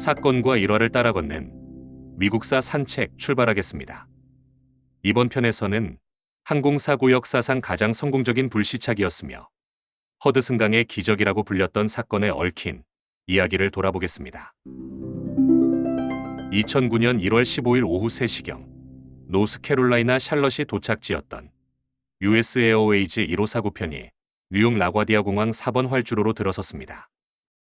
사건과 일화를 따라 걷는 미국사 산책 출발하겠습니다. 이번 편에서는 항공사고 역사상 가장 성공적인 불시착이었으며 허드슨강의 기적이라고 불렸던 사건에 얽힌 이야기를 돌아보겠습니다. 2009년 1월 15일 오후 3시경 노스캐롤라이나 샬럿이 도착지였던 US 에어웨이즈 1549 편이 뉴욕 라과디아 공항 4번 활주로로 들어섰습니다.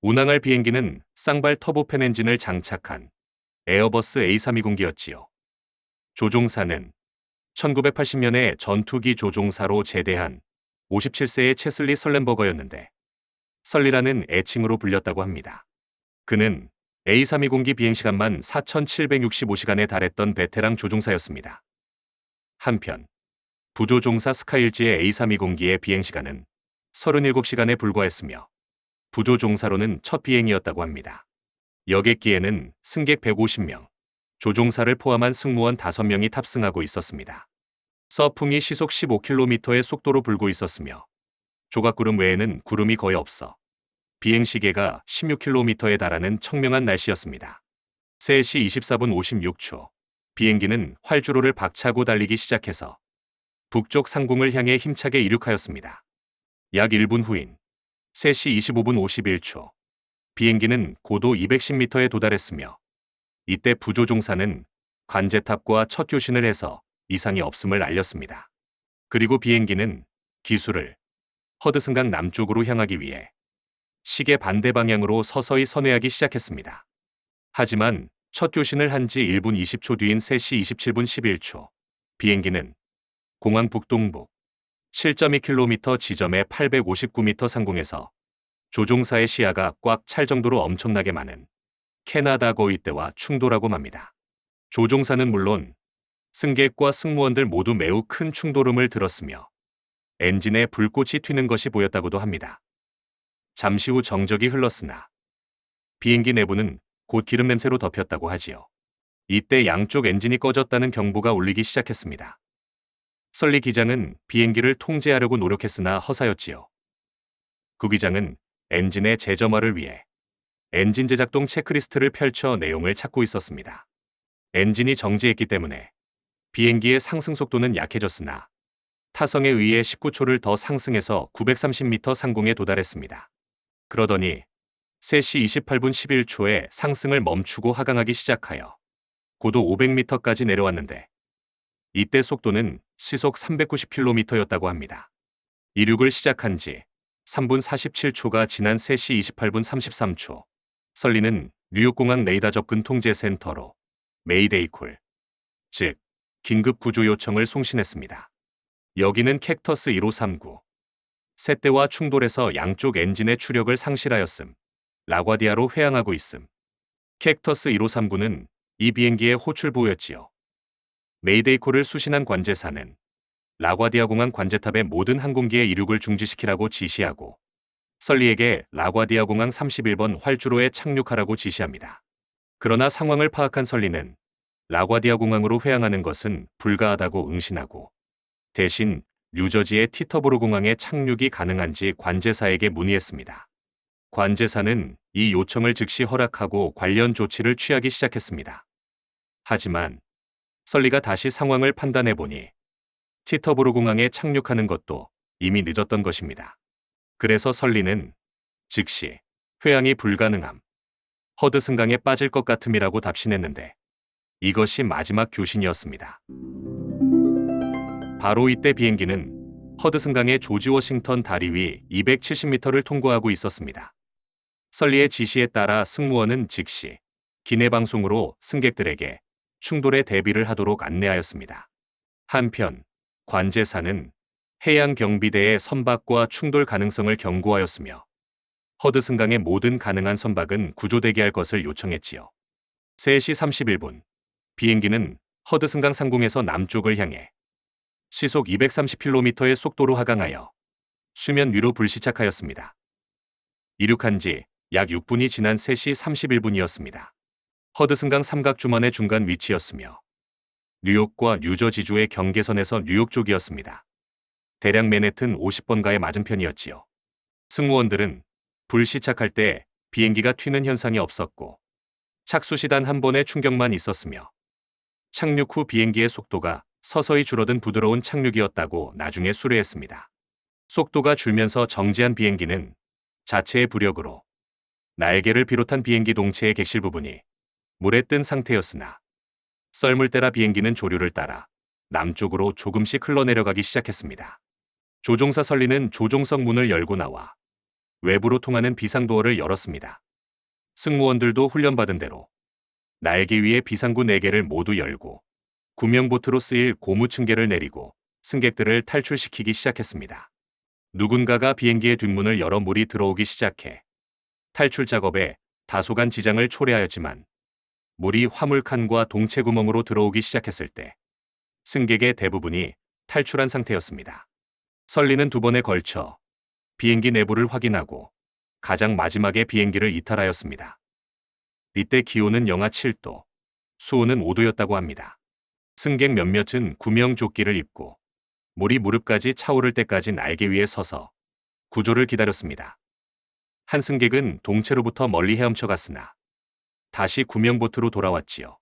운항할 비행기는 쌍발 터보팬 엔진을 장착한 에어버스 A320기였지요. 조종사는 1980년에 전투기 조종사로 제대한 57세의 체슬리 설렌버거였는데 설리라는 애칭으로 불렸다고 합니다. 그는 A320기 비행시간만 4,765시간에 달했던 베테랑 조종사였습니다. 한편 부조종사 스카일지의 A320기의 비행시간은 37시간에 불과했으며 부조종사로는 첫 비행이었다고 합니다. 여객기에는 승객 150명, 조종사를 포함한 승무원 5명이 탑승하고 있었습니다. 서풍이 시속 15km의 속도로 불고 있었으며 조각구름 외에는 구름이 거의 없어 비행 시계가 16km에 달하는 청명한 날씨였습니다. 3시 24분 56초 비행기는 활주로를 박차고 달리기 시작해서 북쪽 상공을 향해 힘차게 이륙하였습니다. 약 1분 후인 3시 25분 51초 비행기는 고도 210m에 도달했으며 이때 부조종사는 관제탑과 첫 교신을 해서 이상이 없음을 알렸습니다. 그리고 비행기는 기술을 허드슨강 남쪽으로 향하기 위해 시계 반대 방향으로 서서히 선회하기 시작했습니다. 하지만 첫 교신을 한 지 1분 20초 뒤인 3시 27분 11초 비행기는 공항 북동북 7.2km 지점의 859m 상공에서 조종사의 시야가 꽉 찰 정도로 엄청나게 많은 캐나다 거위대와 충돌하고 맙니다. 조종사는 물론 승객과 승무원들 모두 매우 큰 충돌음을 들었으며 엔진에 불꽃이 튀는 것이 보였다고도 합니다. 잠시 후 정적이 흘렀으나 비행기 내부는 곧 기름 냄새로 덮였다고 하지요. 이때 양쪽 엔진이 꺼졌다는 경보가 울리기 시작했습니다. 설리 기장은 비행기를 통제하려고 노력했으나 허사였지요. 구 기장은 엔진의 재점화를 위해 엔진 제작동 체크리스트를 펼쳐 내용을 찾고 있었습니다. 엔진이 정지했기 때문에 비행기의 상승 속도는 약해졌으나 타성에 의해 19초를 더 상승해서 930m 상공에 도달했습니다. 그러더니 3시 28분 11초에 상승을 멈추고 하강하기 시작하여 고도 500m까지 내려왔는데 이때 속도는 시속 390km였다고 합니다. 이륙을 시작한 지 3분 47초가 지난 3시 28분 33초 설리는 뉴욕공항 레이더 접근 통제 센터로 메이데이 콜, 즉 긴급 구조 요청을 송신했습니다. 여기는 캡터스 1539. 새떼와 충돌해서 양쪽 엔진의 추력을 상실하였음. 라과디아로 회항하고 있음. 캡터스 1539는 이 비행기의 호출보였지요. 메이데이콜을 수신한 관제사는 라과디아 공항 관제탑의 모든 항공기의 이륙을 중지시키라고 지시하고 설리에게 라과디아 공항 31번 활주로에 착륙하라고 지시합니다. 그러나 상황을 파악한 설리는 라과디아 공항으로 회항하는 것은 불가하다고 응신하고 대신 뉴저지의 티터보로 공항에 착륙이 가능한지 관제사에게 문의했습니다. 관제사는 이 요청을 즉시 허락하고 관련 조치를 취하기 시작했습니다. 하지만 설리가 다시 상황을 판단해 보니 티터보로 공항에 착륙하는 것도 이미 늦었던 것입니다. 그래서 설리는 즉시 회항이 불가능함, 허드슨강에 빠질 것 같음이라고 답신했는데 이것이 마지막 교신이었습니다. 바로 이때 비행기는 허드슨강의 조지 워싱턴 다리 위 270m를 통과하고 있었습니다. 설리의 지시에 따라 승무원은 즉시 기내 방송으로 승객들에게 충돌에 대비를 하도록 안내하였습니다. 한편 관제사는 해양 경비대의 선박과 충돌 가능성을 경고하였으며 허드슨강의 모든 가능한 선박은 구조대기 할 것을 요청했지요. 3시 31분 비행기는 허드슨강 상공에서 남쪽을 향해 시속 230km의 속도로 하강하여 수면 위로 불시착하였습니다. 이륙한 지 약 6분이 지난 3시 31분이었습니다. 허드슨강 삼각주만의 중간 위치였으며 뉴욕과 뉴저지주의 경계선에서 뉴욕 쪽이었습니다. 대략 맨해튼 50번가의 맞은편이었지요. 승무원들은 불시착할 때 비행기가 튀는 현상이 없었고 착수 시단 한 번의 충격만 있었으며 착륙 후 비행기의 속도가 서서히 줄어든 부드러운 착륙이었다고 나중에 수뢰했습니다. 속도가 줄면서 정지한 비행기는 자체의 부력으로 날개를 비롯한 비행기 동체의 객실 부분이 물에 뜬 상태였으나 썰물 때라 비행기는 조류를 따라 남쪽으로 조금씩 흘러내려가기 시작했습니다. 조종사 설리는 조종석 문을 열고 나와 외부로 통하는 비상도어를 열었습니다. 승무원들도 훈련받은 대로 날개 위에 비상구 4개를 모두 열고 구명보트로 쓰일 고무 층계를 내리고 승객들을 탈출시키기 시작했습니다. 누군가가 비행기의 뒷문을 열어 물이 들어오기 시작해 탈출 작업에 다소간 지장을 초래하였지만 물이 화물칸과 동체 구멍으로 들어오기 시작했을 때 승객의 대부분이 탈출한 상태였습니다. 설리는 두 번에 걸쳐 비행기 내부를 확인하고 가장 마지막에 비행기를 이탈하였습니다. 이때 기온은 영하 7도, 수온은 5도였다고 합니다. 승객 몇몇은 구명조끼를 입고 물이 무릎까지 차오를 때까지 날개 위에 서서 구조를 기다렸습니다. 한 승객은 동체로부터 멀리 헤엄쳐 갔으나 다시 구명보트로 돌아왔지요.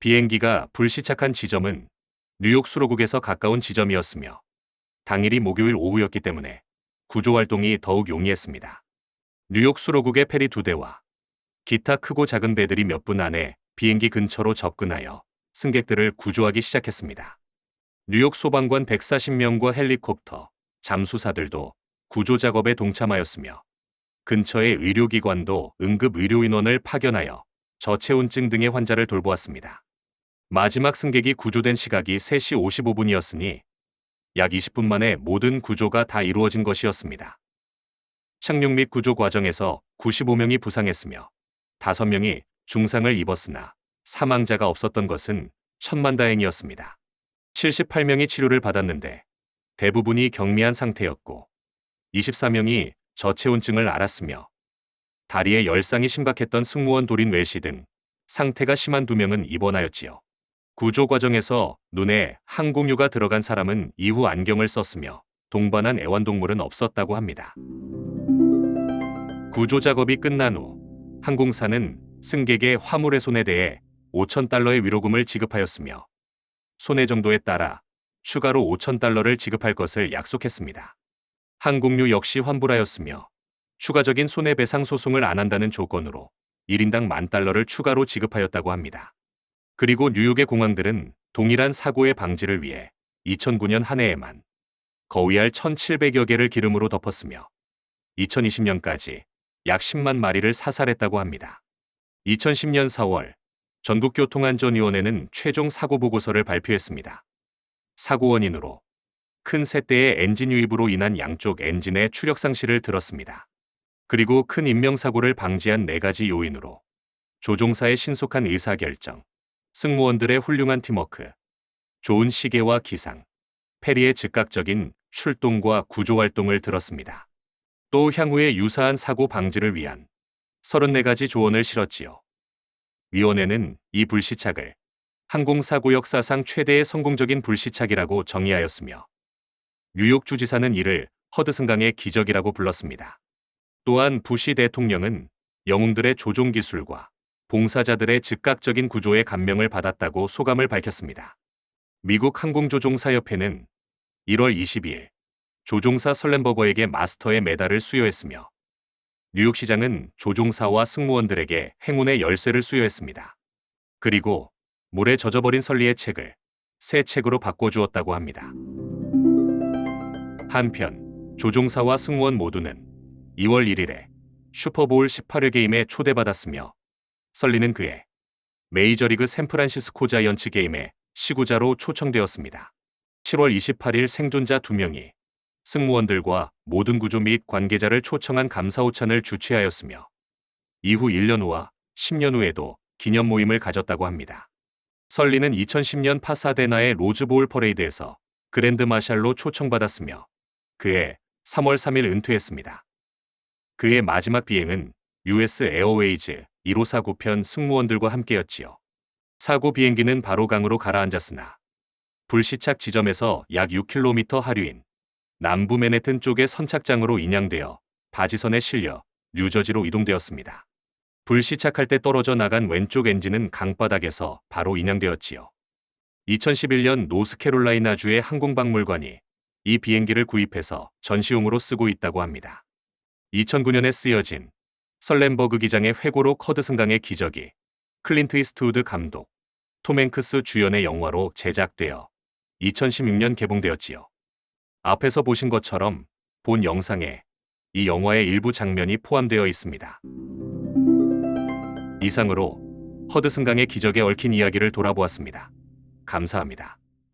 비행기가 불시착한 지점은 뉴욕 수로국에서 가까운 지점이었으며 당일이 목요일 오후였기 때문에 구조 활동이 더욱 용이했습니다. 뉴욕 수로국의 페리 두 대와 기타 크고 작은 배들이 몇 분 안에 비행기 근처로 접근하여 승객들을 구조하기 시작했습니다. 뉴욕 소방관 140명과 헬리콥터, 잠수사들도 구조 작업에 동참하였으며 근처의 의료기관도 응급 의료인원을 파견하여 저체온증 등의 환자를 돌보았습니다. 마지막 승객이 구조된 시각이 3시 55분이었으니 약 20분 만에 모든 구조가 다 이루어진 것이었습니다. 착륙 및 구조 과정에서 95명이 부상했으며 5명이 중상을 입었으나 사망자가 없었던 것은 천만다행이었습니다. 78명이 치료를 받았는데 대부분이 경미한 상태였고 24명이 저체온증을 앓았으며 다리에 열상이 심각했던 승무원 도린 웰시 등 상태가 심한 두 명은 입원하였지요. 구조 과정에서 눈에 항공유가 들어간 사람은 이후 안경을 썼으며 동반한 애완동물은 없었다고 합니다. 구조 작업이 끝난 후 항공사는 승객의 화물의 손에 대해 5천 달러의 위로금을 지급하였으며 손해 정도에 따라 추가로 5천 달러를 지급할 것을 약속했습니다. 항공유 역시 환불하였으며 추가적인 손해배상 소송을 안 한다는 조건으로 1인당 만 달러를 추가로 지급하였다고 합니다. 그리고 뉴욕의 공항들은 동일한 사고의 방지를 위해 2009년 한 해에만 거위알 1,700여 개를 기름으로 덮었으며 2020년까지 약 10만 마리를 사살했다고 합니다. 2010년 4월 전국교통안전위원회는 최종 사고 보고서를 발표했습니다. 사고 원인으로 큰 세대의 엔진 유입으로 인한 양쪽 엔진의 추력 상실을 들었습니다. 그리고 큰 인명사고를 방지한 네 가지 요인으로 조종사의 신속한 의사결정, 승무원들의 훌륭한 팀워크, 좋은 시계와 기상, 페리의 즉각적인 출동과 구조활동을 들었습니다. 또 향후에 유사한 사고 방지를 위한 34가지 조언을 실었지요. 위원회는 이 불시착을 항공사고 역사상 최대의 성공적인 불시착이라고 정의하였으며 뉴욕 주지사는 이를 허드슨강의 기적이라고 불렀습니다. 또한 부시 대통령은 영웅들의 조종 기술과 봉사자들의 즉각적인 구조에 감명을 받았다고 소감을 밝혔습니다. 미국 항공조종사협회는 1월 22일 조종사 설렌버거에게 마스터의 메달을 수여했으며 뉴욕 시장은 조종사와 승무원들에게 행운의 열쇠를 수여했습니다. 그리고 물에 젖어버린 설리의 책을 새 책으로 바꿔주었다고 합니다. 한편 조종사와 승무원 모두는 2월 1일에 슈퍼볼 18회 게임에 초대받았으며 설리는 그의 메이저리그 샌프란시스코 자이언츠 게임에 시구자로 초청되었습니다. 7월 28일 생존자 2명이 승무원들과 모든 구조 및 관계자를 초청한 감사오찬을 주최하였으며 이후 1년 후와 10년 후에도 기념 모임을 가졌다고 합니다. 설리는 2010년 파사데나의 로즈볼 퍼레이드에서 그랜드 마샬로 초청받았으며 그해 3월 3일 은퇴했습니다. 그의 마지막 비행은 US 에어웨이즈 1549편 승무원들과 함께였지요. 사고 비행기는 바로 강으로 가라앉았으나 불시착 지점에서 약 6km 하류인 남부 맨해튼 쪽의 선착장으로 인양되어 바지선에 실려 뉴저지로 이동되었습니다. 불시착할 때 떨어져 나간 왼쪽 엔진은 강바닥에서 바로 인양되었지요. 2011년 노스캐롤라이나주의 항공박물관이 이 비행기를 구입해서 전시용으로 쓰고 있다고 합니다. 2009년에 쓰여진 설렘버그 기장의 회고로 커드 승강의 기적이 클린트 이스트우드 감독, 톰 행크스 주연의 영화로 제작되어 2016년 개봉되었지요. 앞에서 보신 것처럼 본 영상에 이 영화의 일부 장면이 포함되어 있습니다. 이상으로 허드 승강의 기적에 얽힌 이야기를 돌아보았습니다. 감사합니다.